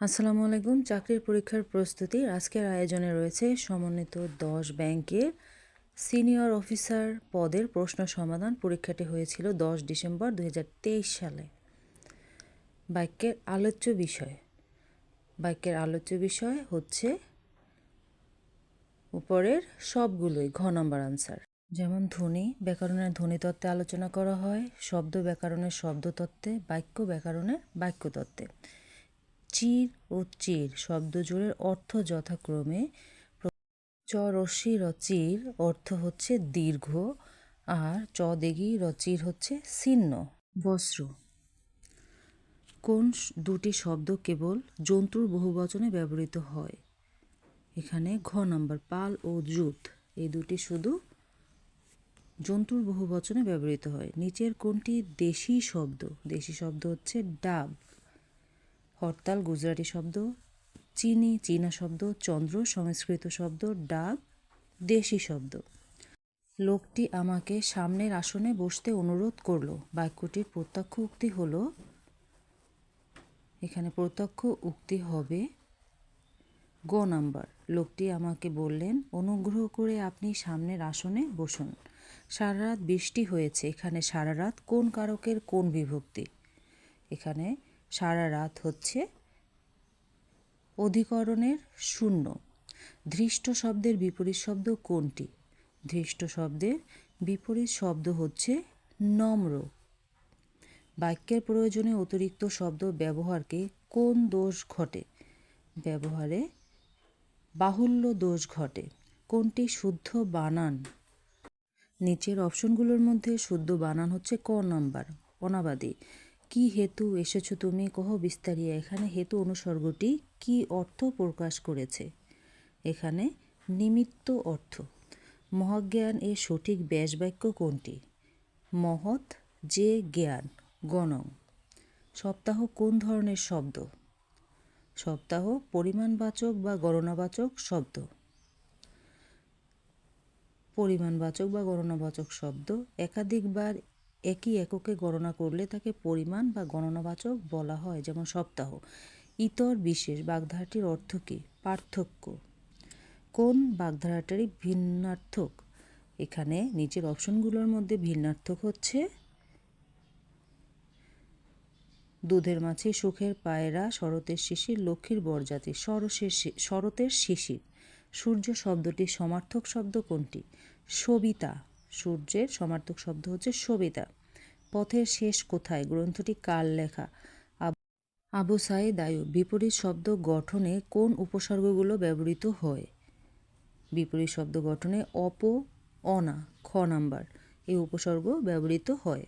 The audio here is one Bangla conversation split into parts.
আসসালামু আলাইকুম। চাকরির পরীক্ষার প্রস্তুতি আজকের আয়োজনে রয়েছে সমন্বিত দশ ব্যাংকের সিনিয়র অফিসার পদের প্রশ্ন সমাধান। পরীক্ষাটি হয়েছিল দশ ডিসেম্বর দু হাজার তেইশ সালে। বাক্যের আলোচ্য বিষয়। বাক্যের আলোচ্য বিষয় হচ্ছে উপরের সবগুলোই ঘ নম্বর আনসার যেমন ধ্বনি, ব্যাকরণের ধ্বনি তত্ত্বে আলোচনা করা হয়, শব্দ ব্যাকরণের শব্দ তত্ত্বে বাক্য ব্যাকরণের বাক্য তত্ত্বে চির ও চির শব্দ জোড়ের অর্থ যথাক্রমে চ রশ্মি রচির অর্থ হচ্ছে দীর্ঘ, আর চ দেগি রচির হচ্ছে ছিন্ন। বস্ত্র। কোন দুটি শব্দ কেবল জন্তুর বহুবচনে ব্যবহৃত হয়? এখানে ঘ নাম্বার, পাল ও জুত। এই দুটি শুধু জন্তুর বহুবচনে ব্যবহৃত হয়। নিচের কোনটি দেশি শব্দ? দেশি শব্দ হচ্ছে ডাব। হরতাল, গুজরাটি শব্দ, চিনি, চীনা শব্দ, চন্দ্র, সংস্কৃত শব্দ ডাব দেশি শব্দ। লোকটি আমাকে সামনের আসনে বসতে অনুরোধ করল। বাক্যটির প্রত্যক্ষ উক্তি হলো, এখানে প্রত্যক্ষ উক্তি হবে গ নাম্বার। লোকটি আমাকে বললেন, অনুগ্রহ করে আপনি সামনের আসনে বসুন। সারা রাত বৃষ্টি হয়েছে। এখানে সারা রাত কোন কারকের কোন বিভক্তি? এখানে সারা রাত হচ্ছে অধিকরণের শূন্য। ধৃষ্ট শব্দের বিপরীত শব্দ কোনটি? ধৃষ্ট শব্দের বিপরীত শব্দ হচ্ছে নম্র। বাক্যের প্রয়োজনে অতিরিক্ত শব্দ ব্যবহারকে কোন দোষ ঘটে? ব্যবহারে বাহুল্য দোষ ঘটে। কোনটি শুদ্ধ বানান? নিচের অপশনগুলোর মধ্যে শুদ্ধ বানান হচ্ছে ক নাম্বার। অনাবাদী। কি হেতু এসেছ তুমি? কহ বিস্তারিয়া এখানে হেতু অনুসর্গটি কি অর্থ প্রকাশ করেছে? এখানে নিমিত্ত অর্থ। মহাজ্ঞান এর সঠিক ব্যাসবাক্য কোনটি? মহৎ যে জ্ঞান, গণং। সপ্তাহ কোন ধরনের শব্দ? সপ্তাহ পরিমাণবাচক বা গণনাবাচক শব্দ। পরিমাণবাচক বা গণনাবাচক শব্দ একাধিকবার একই এককে গণনা করলে তাকে পরিমাণ বা গণনাবাচক বলা হয়, যেমন সপ্তাহ। ইতর বিশেষ বাগধারাটির অর্থ কী? পার্থক্য। কোন বাগধারাটারই ভিন্নার্থক? এখানে নিচের অপশনগুলোর মধ্যে ভিন্নার্থক হচ্ছে দুধের মাছি, সুখের পায়রা, শরতের শিশির, লক্ষ্মীর বরজাতি শরতের শিশির। সূর্য শব্দটির সমার্থক শব্দ কোনটি? সবিতা। সূর্যের সমার্থক শব্দ হচ্ছে সবিতা। পথের শেষ কোথায়? গ্রন্থটি কার লেখা? আবু সাইদ আয়ু বিপরীত শব্দ গঠনে কোন উপসর্গগুলো ব্যবহৃত হয়? বিপরীত শব্দ গঠনে অপ, অনা, খ নাম্বার এই উপসর্গ ব্যবহৃত হয়।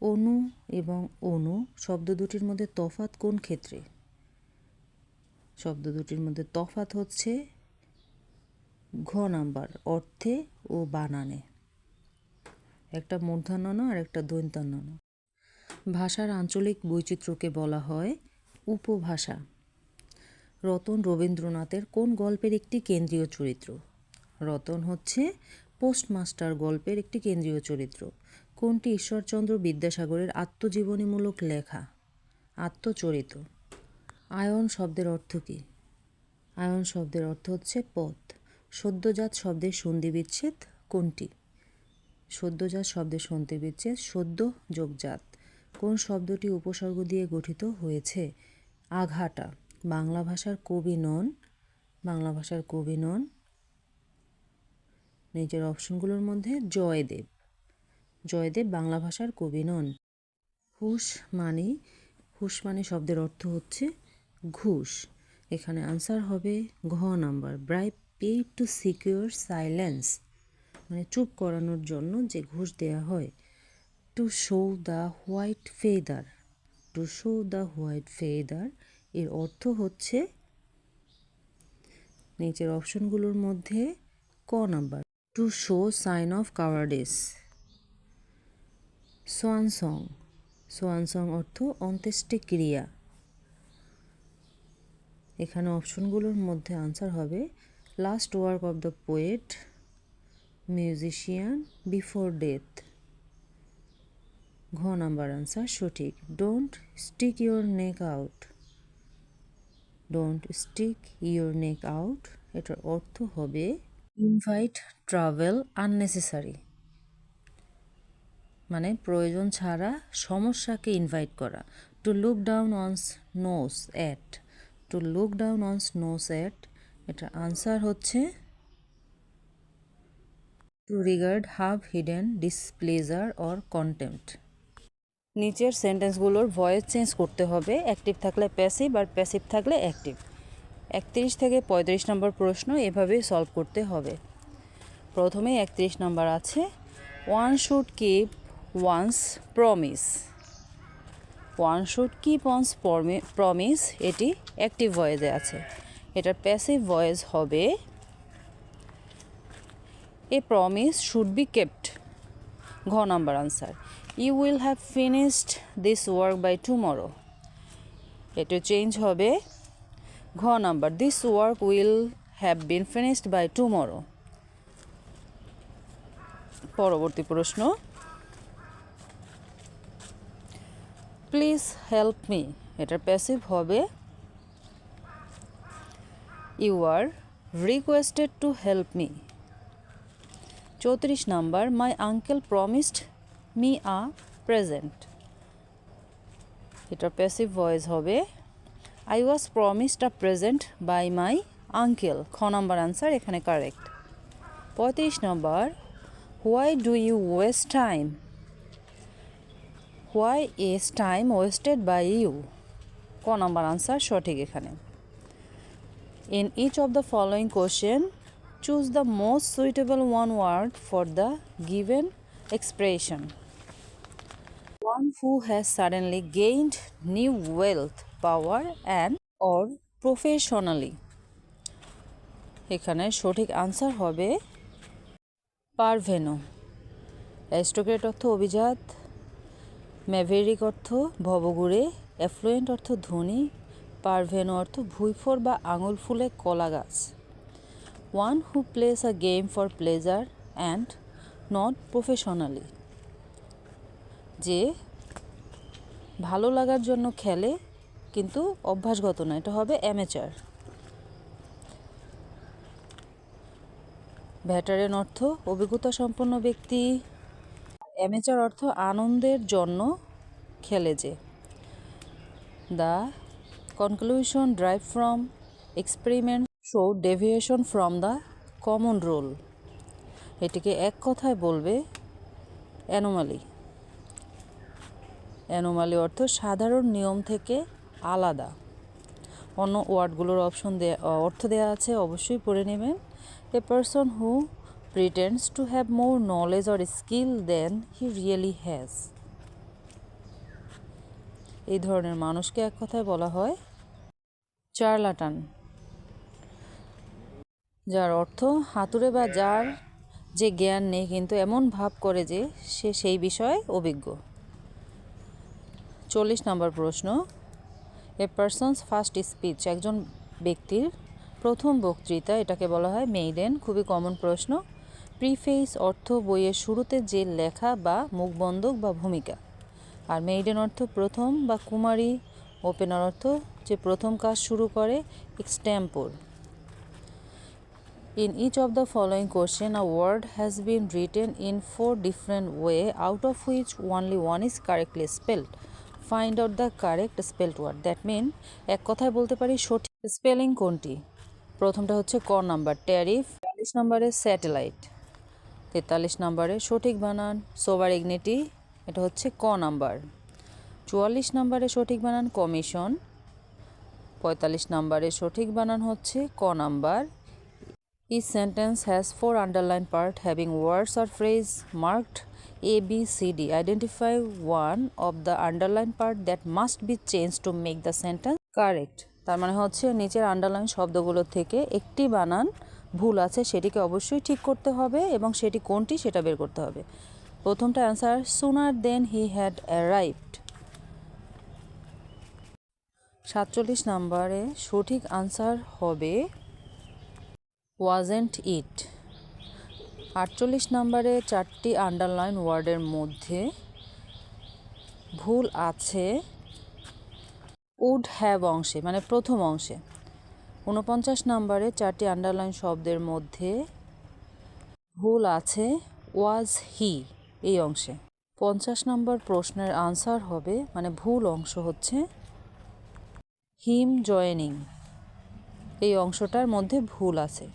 অনু এবং অনু শব্দ দুটির মধ্যে তফাত কোন ক্ষেত্রে? শব্দ দুটির মধ্যে তফাত হচ্ছে ঘ নাম্বার, অর্থে ও বানানে। একটা মূর্ধন্য আর একটা দৈন্তান্ন ভাষার আঞ্চলিক বৈচিত্র্যকে বলা হয় উপভাষা। রতন রবীন্দ্রনাথের কোন গল্পের একটি কেন্দ্রীয় চরিত্র? রতন হচ্ছে পোস্টমাস্টার গল্পের একটি কেন্দ্রীয় চরিত্র। কোনটি ঈশ্বরচন্দ্র বিদ্যাসাগরের আত্মজীবনীমূলক লেখা? আত্মচরিত। আয়ন শব্দের অর্থ কী? আয়ন শব্দের অর্থ হচ্ছে পথ। সদ্যজাত শব্দের সন্ধি বিচ্ছেদ কোনটি? সদ্যজাত শব্দের সন্ধি বিচ্ছেদ সদ্য যোগজাত। কোন শব্দটি উপসর্গ দিয়ে গঠিত হয়েছে? আঘাটা। বাংলা ভাষার কবি নন। বাংলা ভাষার কবি নন। নিজের অপশনগুলোর মধ্যে জয়দেব। জয়দেব বাংলা ভাষার কবি নন। হুস মানে। হুস মানে শব্দের অর্থ হচ্ছে ঘুষ। এখানে আনসার হবে ঘ number bribe pay to secure silence মানে চুপ করানোর জন্য যে ঘুষ দেয়া হয়। To show the white feather to show the white feather এর অর্থ হচ্ছে নিচের অপশনগুলোর মধ্যে ক number. To show sign of cowardice swan song swan song অর্থ অন্ত্যেষ্টি ক্রিয়া। এখানে অপশনগুলোর মধ্যে আনসার হবে last work of the poet musician before death ঘ নাম্বার আনসার সঠিক। Don't stick your neck out don't stick your neck out এটার অর্থ হবে ইনভাইট ট্রাভেল আননেসেসারি মানে প্রয়োজন ছাড়া সমস্যাকে ইনভাইট করা। To look down one's nose at to look down one's nose at এটার আনসার হচ্ছে to regard have hidden displeasure or contempt নিচের সেন্টেন্সগুলোর ভয়েস চেঞ্জ করতে হবে। অ্যাক্টিভ থাকলে প্যাসিভ আর প্যাসিভ থাকলে অ্যাক্টিভ একত্রিশ থেকে পঁয়ত্রিশ নম্বর প্রশ্ন এভাবেই সলভ করতে হবে। প্রথমে একত্রিশ নম্বর আছে। One should keep one's promise one should keep one's promise এটি অ্যাক্টিভ ভয়েসে আছে। এটার প্যাসিভ ভয়েস হবে a promise should be kept ঘ number answer you will have finished this work by tomorrow এটা চেঞ্জ হবে, ঘ number this work will have been finished by tomorrow পরবর্তী প্রশ্ন প্লিজ হেল্প মি এটার প্যাসিভ হবে you are requested to help me. চৌত্রিশ number, my uncle promised me a present. এটা প্যাসিভ ভয়েস হবে I was promised a present by my uncle খ নাম্বার আনসার এখানে কারেক্ট পঁয়ত্রিশ number why do you waste time why is time wasted by you ক নাম্বার আনসার সঠিক এখানে। In each of the following question choose the most suitable one word for the given expression one who has suddenly gained new wealth, power, and or professionally. এখানে সঠিক আনসার হবে পারভেনু অ্যাস্টোক্রেট অর্থ অভিজাত ম্যাভেরিক অর্থ ভবগুড়ে অ্যাফ্লুয়েন্ট অর্থ ধনী পারভেনু অর্থ ভুইফোর বা আঙুল ফুলে কলা গাছ। One who plays a game for pleasure and not professionally যে ভালো লাগার জন্য খেলে, কিন্তু অভ্যাসগত না, এটা হবে অ্যামেচার ভ্যাটারেন অর্থ অভিজ্ঞতা সম্পন্ন ব্যক্তি। অ্যামেচার অর্থ আনন্দের জন্য খেলে যে। The conclusion drive from experiment show deviation from the common rule এটিকে এক কথায় বলবে অ্যানোমালি অ্যানোমালি অর্থ সাধারণ নিয়ম থেকে আলাদা। অন্য ওয়ার্ডগুলোর অপশন দেয়া অর্থ দেওয়া আছে, অবশ্যই পড়ে নেবেন। A person who pretends to have more knowledge or skill than he really has এই ধরনের মানুষকে এক কথায় বলা হয় চার্লাটান, যার অর্থ হাতুড়ে বা যার যে জ্ঞান নেই কিন্তু এমন ভাব করে যে সে সেই বিষয়ে অভিজ্ঞ। চল্লিশ নম্বর প্রশ্ন, এ পারসনস ফার্স্ট স্পিচ, একজন ব্যক্তির প্রথম বক্তৃতা, এটাকে বলা হয় মেইডেন খুবই কমন প্রশ্ন। প্রিফেস অর্থ বইয়ের শুরুতে যে লেখা বা মুখবন্ধক বা ভূমিকা। আর মেইডেন অর্থ প্রথম বা কুমারী ওপেনার অর্থ যে প্রথম কাজ শুরু করে extempore in each of the following question a word has been written in four different way out of which only one is correctly spelled find out the correct spelled word that mean এক কথায় বলতে পারি সঠিক স্পেলিং কোনটি? প্রথমটা হচ্ছে ক নাম্বার ট্যারিফ চল্লিশ নম্বরে স্যাটেলাইট তেতাল্লিশ নম্বরে সঠিক বানান সোভার ইগনিটি এটা হচ্ছে ক নাম্বার। চুয়াল্লিশ নাম্বারে সঠিক বানান কমিশন। পঁয়তাল্লিশ নাম্বারে সঠিক বানান হচ্ছে ক number. Each sentence has four underline part having words or phrase marked A B C D identify one of the underline part that must be change to make the sentence correct তার মানে হচ্ছে নিচের আন্ডারলাইন শব্দগুলো থেকে একটি বানান ভুল আছে, সেটিকে অবশ্যই ঠিক করতে হবে এবং সেটি কোনটি সেটা বের করতে হবে। প্রথমটা answer sooner than he had arrived সাতচল্লিশ নম্বরে সঠিক আনসার হবে ওয়াজেন্ট ইট আটচল্লিশ নম্বরে চারটি আন্ডারলাইন ওয়ার্ডের মধ্যে ভুল আছে উড হ্যাভ অংশে মানে প্রথম অংশে। উনপঞ্চাশ নম্বরে চারটি আন্ডারলাইন শব্দের মধ্যে ভুল আছে ওয়াজ হি এই অংশে। পঞ্চাশ নম্বর প্রশ্নের আনসার হবে মানে ভুল অংশ হচ্ছে হিম জয়েনিং। এই অংশটার মধ্যে ভুল আছে।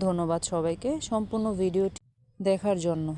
ধন্যবাদ সবাইকে সম্পূর্ণ ভিডিওটি দেখার জন্য।